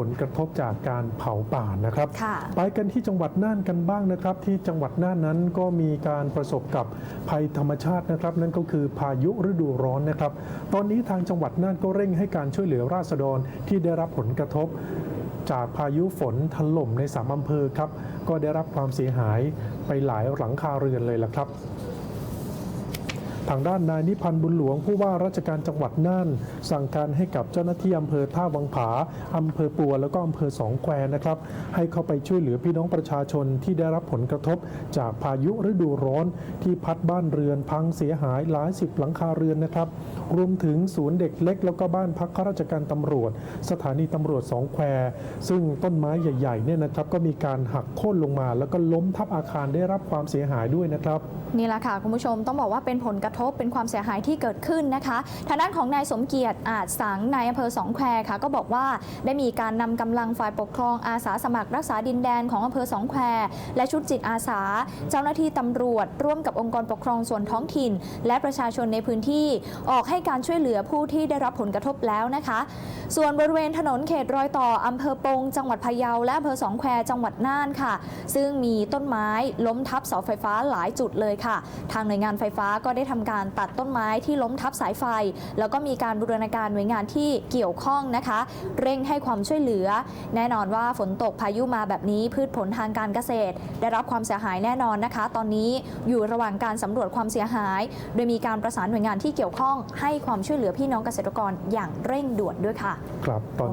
ผลกระทบจากการเผาป่านะครับค่ะไปกันที่จังหวัดน่านกันบ้างนะครับ ที่จังหวัดน่านนั้นก็มีการประสบกับภัยธรรมชาตินะครับ นั่นก็คือพายุฤดูร้อนนะครับ ตอนนี้ทางจังหวัดน่านก็เร่งให้การช่วยเหลือราษฎรที่ได้รับผลกระทบจากพายุฝนถล่มในสามอำเภอครับ ก็ได้รับความเสียหายไปหลายหลังคาเรือนเลยล่ะครับ ทางด้านนายนิพันธ์บุญหลวงผู้ว่าราชการจังหวัดน่าน สั่งการให้กับเจ้าหน้าที่อำเภอท่าวังผาอำเภอปัวแล้วก็อำเภอสองแควนะครับให้เข้าไปช่วยเหลือพี่น้องประชาชนที่ได้รับผลกระทบ จากพายุฤดูร้อนที่พัดบ้านเรือนพังเสียหายหลายสิบหลังคาเรือนนะครับ รวมถึงศูนย์เด็กเล็ก แล้วก็บ้านพักข้าราชการตำรวจ สถานีตำรวจสองแควซึ่งต้นไม้ใหญ่ๆเนี่ยนะครับก็มีการหักโค่นลงมา แล้วก็ล้มทับอาคารได้รับความเสียหายด้วยนะครับ นี่แหละค่ะคุณผู้ชมต้องบอกว่าเป็นผลกระทบเป็นความเสียหายที่เกิดขึ้นนะคะทางด้านของนายสมเกียรติอาจสังนายอำเภอสองแควค่ะ ก็บอกว่าได้มีการนำกำลังฝ่ายปกครองอาสาสมัครรักษาดินแดนของอำเภอสองแควและชุดจิตอาสา เจ้าหน้าที่ตำรวจ ร่วมกับองค์กรปกครองส่วนท้องถิ่น และประชาชนในพื้นที่ออกให้การช่วยเหลือผู้ที่ได้รับผลกระทบแล้วนะคะ ส่วนบริเวณถนนเขตรอยต่ออำเภอปง จังหวัดพะเยา และอำเภอสองแควจังหวัดน่านค่ะ ซึ่งมีต้นไม้ล้มทับเสาไฟฟ้าหลายจุดเลยค่ะ ทางหน่วยงานไฟฟ้าก็ได้ทำการตัดต้นไม้ที่ล้มทับสายไฟ แล้วก็มีการบูรณาการหน่วยงานที่เกี่ยวข้องนะคะ เร่งให้ความช่วยเหลือ แน่นอนว่าฝนตกพายุมาแบบนี้พืชผลทางการเกษตร ได้รับความเสียหายแน่นอนนะคะ ตอนนี้อยู่ระหว่างการสำรวจความเสียหาย โดยมีการประสานหน่วยงานที่เกี่ยวข้องใหให้ความช่วยเหลือพี่น้องเกษตรกรอย่างเร่งด่วนด้วยค่ะ ครับตอน